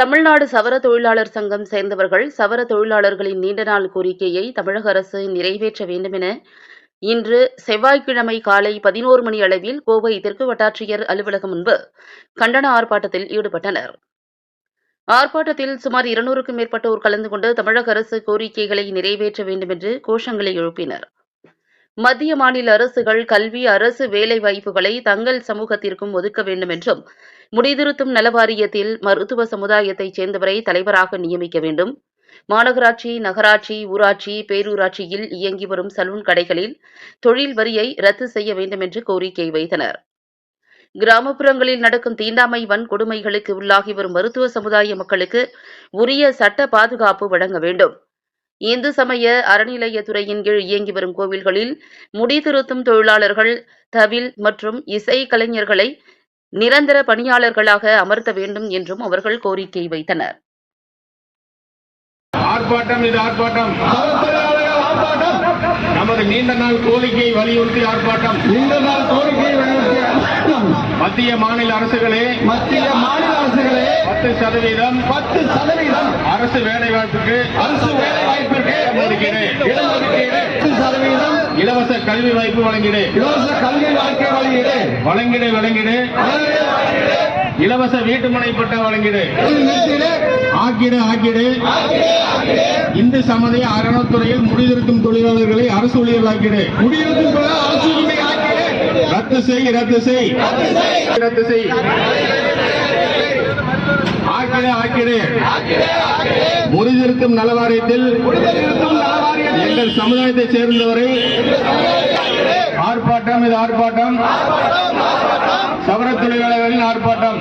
தமிழ்நாடு சவர தொழிலாளர் சங்கம் சேர்ந்தவர்கள் சவர தொழிலாளர்களின் நீண்ட நாள் கோரிக்கையை தமிழக அரசு நிறைவேற்ற வேண்டும் என இன்று செவ்வாய்க்கிழமை காலை பதினோரு மணி அளவில் கோவை தெற்கு வட்டாட்சியர் அலுவலகம் முன்பு கண்டன ஆர்ப்பாட்டத்தில் ஈடுபட்டனர். ஆர்ப்பாட்டத்தில் சுமார் இருநூறுக்கும் மேற்பட்டோர் கலந்து கொண்டு தமிழக அரசு கோரிக்கைகளை நிறைவேற்ற வேண்டும் என்று கோஷங்களை எழுப்பினர். மத்திய மாநில அரசுகள் கல்வி அரசு வேலை வாய்ப்புகளை தங்கள் சமூகத்திற்கும் ஒதுக்க வேண்டும் என்றும் முடிதிருத்தும் நலவாரியத்தில் மருத்துவ சமுதாயத்தைச் சேர்ந்தவரை தலைவராக நியமிக்க வேண்டும். மாநகராட்சி நகராட்சி ஊராட்சி பேரூராட்சியில் இயங்கி வரும் சலூன் கடைகளில் தொழில் வரியை ரத்து செய்ய வேண்டும் என்று கோரிக்கை வைத்தனர். கிராமப்புறங்களில் நடக்கும் தீண்டாமை வன்கொடுமைகளுக்கு உள்ளாகி வரும் மருத்துவ சமுதாய மக்களுக்கு உரிய சட்ட பாதுகாப்பு வழங்க வேண்டும். இந்து சமய அறநிலையத்துறையின் கீழ் இயங்கி வரும் கோவில்களில் முடிதிருத்தும் தொழிலாளர்கள் தவில் மற்றும் இசை கலைஞர்களை நிரந்தர பணியாளர்களாக அமர்த்த வேண்டும் என்றும் அவர்கள் கோரிக்கை வைத்தனர். ஆர்ப்பாட்டம் இது ஆர்ப்பாட்டம். சரத்தொழிலாளர்கள் ஆர்ப்பாட்டம் நமது நீண்ட நாள் கோரிக்கையை வலியுறுத்தி ஆர்ப்பாட்டம். நீண்ட நாள் கோரிக்கை ஆர்ப்பாட்டம். மத்திய மாநில அரசுகளே மத்திய மாநில அரசுகளே பத்து சதவீதம் பத்து சதவீதம் அரசு வேலை வாய்ப்புக்கு அரசு வேலை வாய்ப்பிற்கு இடஒதுக்கீடு. இடஒதுக்கீடு பத்து சதவீதம் இலவச கல்வி வாய்ப்பு வழங்கிடு. இலவச கல்வி வாழ்க்கை வழங்கிடு. வழங்கிடு வழங்கிடு. இலவச வீட்டுமனை பட்டா வழங்கிடு. ஆக்கிடு ஆக்கிடு. இந்து சமய அறநிலைத்துறையில் முடிதிருக்கும் தொழிலாளர்களை அரசு ஊழியர்களாக்கிடு. குடியிருக்கும் போது அரசு ரத்து செய். ரத்து செய். ரத்து செய். ஆக்கிடு ஆக்கிடு முடிதிருக்கும் நலவாரியத்தில் எங்கள் சமுதாயத்தைச் சேர்ந்தவரை ஆர்ப்பாட்டம் இது ஆர்ப்பாட்டம். சவர தொழிலாளர்களின் ஆர்ப்பாட்டம்.